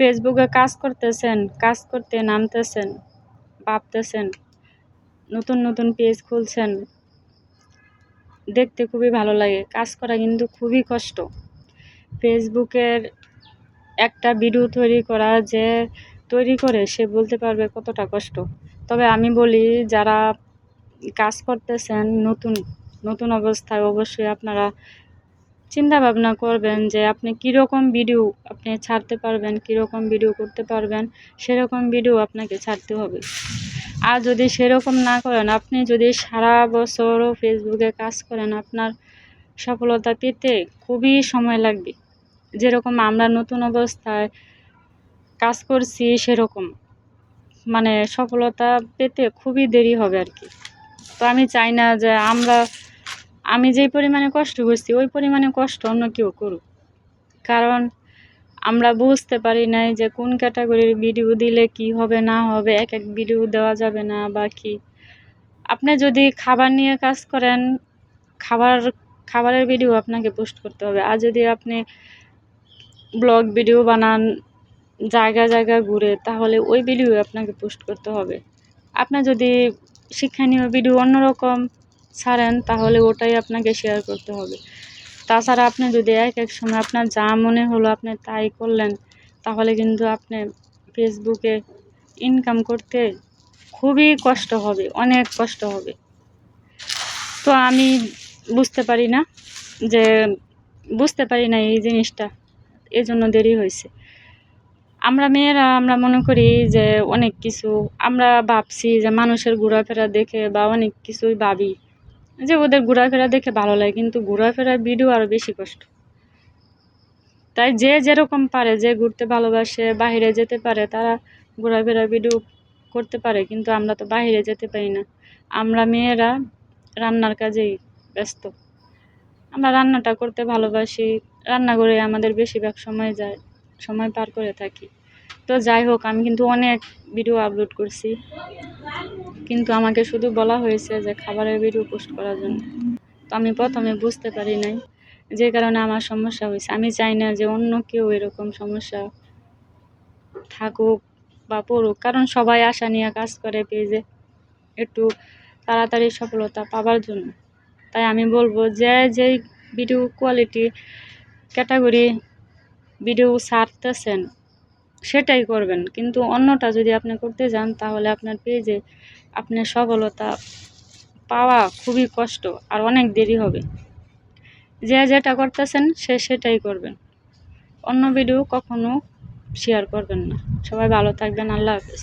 ফেসবুকে কাজ করতেছেন, কাজ করতে নামতেছেন, ভাবতেছেন, নতুন নতুন পেজ খুলছেন। দেখতে খুবই ভালো লাগে, কাজ করা কিন্তু খুবই কষ্ট। ফেসবুকের একটা ভিডিও তৈরি করা যে তৈরি করে, সে বলতে পারবে কতটা কষ্ট। তবে আমি বলি, যারা কাজ করতেছেন নতুন নতুন অবস্থায় অবশ্যই আপনারা চিন্তা ভাবনা করবেন যে আপনি কীরকম ভিডিও আপনি ছাড়তে পারবেন, কীরকম ভিডিও করতে পারবেন, সেরকম ভিডিও আপনাকে ছাড়তে হবে। আর যদি সেরকম না করেন, আপনি যদি সারা বছরও ফেসবুকে কাজ করেন, আপনার সফলতা পেতে খুবই সময় লাগবে। যেরকম আমরা নতুন অবস্থায় কাজ করছি, সেরকম। মানে সফলতা পেতে খুবই দেরি হবে আর কি। তো আমি চাই না যে আমরা আমি যেই পরিমাণে কষ্ট করছি, ওই পরিমাণে কষ্ট অন্য কেউ করুক। কারণ আমরা বুঝতে পারি নাই যে কোন ক্যাটাগরির ভিডিও দিলে কি হবে, না হবে, এক এক ভিডিও দেওয়া যাবে না বা কি। আপনি যদি খাবার নিয়ে কাজ করেন, খাবার, খাবারের ভিডিও আপনাকে পোস্ট করতে হবে। আর যদি আপনি ব্লগ ভিডিও বানান, জায়গা জায়গা ঘুরে, তাহলে ওই ভিডিও আপনাকে পোস্ট করতে হবে। আপনার যদি শিক্ষণীয় ভিডিও অন্যরকম ছাড়েন, তাহলে ওটাই আপনাকে শেয়ার করতে হবে। তাছাড়া আপনি যদি এক এক সময় আপনার যা মনে হলো আপনি তাই করলেন, তাহলে কিন্তু আপনি ফেসবুকে ইনকাম করতে খুবই কষ্ট হবে, অনেক কষ্ট হবে। তো আমি বুঝতে পারি না যে, বুঝতে পারি না এই জিনিসটা, এজন্য দেরি হয়েছে। আমরা মেয়েরা, আমরা মনে করি যে অনেক কিছু আমরা ভাবছি যে মানুষের ঘোরাফেরা দেখে বা অনেক কিছুই ভাবি। যে ওদের ঘোরাফেরা দেখে ভালো লাগে, কিন্তু ঘোরাফেরার ভিডিও আরও বেশি কষ্ট। তাই যে যেরকম পারে, যে ঘুরতে ভালোবাসে বাইরে যেতে পারে, তারা ঘোরাফেরা ভিডিও করতে পারে, কিন্তু আমরা তো বাইরে যেতে পারি না। আমরা মেয়েরা রান্নার কাজেই ব্যস্ত। আমরা রান্নাটা করতে ভালোবাসি রান্না করে আমাদের বেশিরভাগ সময় যায়, সময় পার করে থাকি। তো যাই হোক, আমি কিন্তু অনেক ভিডিও আপলোড করছি। কিন্তু আমাকে শুধু বলা হয়েছে যে খাবারের ভিডিও পোস্ট করার জন্য। তো আমি প্রথমে বুঝতে পারি নাই যে কারণে আমার সমস্যা হয়েছে। আমি চাই না যে অন্য কেউ এরকম সমস্যা থাকুক বা পড়ুক। কারণ সবাই আশা নিয়ে কাজ করে পেজে একটু তাড়াতাড়ি সফলতা পাবার জন্য। তাই আমি বলব যে যেই ভিডিও কোয়ালিটি ক্যাটাগরি ভিডিও ছাড়তেছেন সেটাই করবেন। কিন্তু অন্যটা যদি আপনি করতে যান, তাহলে আপনার পেজে আপনার সফলতা পাওয়া খুবই কষ্ট আর অনেক দেরি হবে। যে যেটা করতেছেন, সে সেটাই করবেন। অন্য ভিডিও কখনো শেয়ার করবেন না। সবাই ভালো থাকবেন। আল্লাহ হাফেজ।